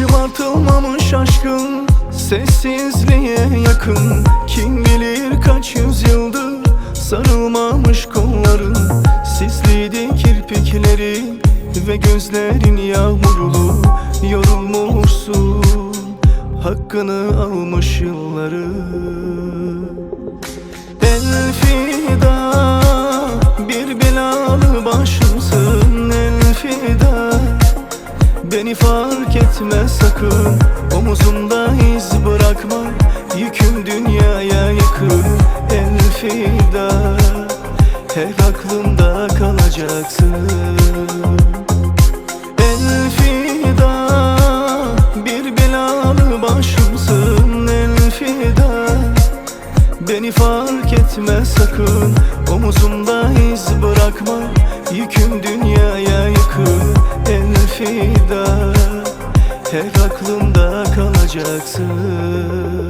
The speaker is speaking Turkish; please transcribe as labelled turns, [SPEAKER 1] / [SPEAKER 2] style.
[SPEAKER 1] Şımartılmamış aşkın Sessizliğe yakın. Kim bilir kaç yüzyıldır Sarılmamış kolların Sisliydi kirpikleri Ve gözlerin yağmurlu Yorulmuşsun. Hakkını almış yılları. Elfida Beni fark etme sakın. Omuzumda iz bırakma. Yüküm dünyaya yakın. Elfida Hep aklımda kalacaksın. Elfida Bir belalı başımsın. Elfida Beni fark etme sakın. Omuzumda iz bırakma. Yüküm dünyaya Elfida Hep aklımda kalacaksın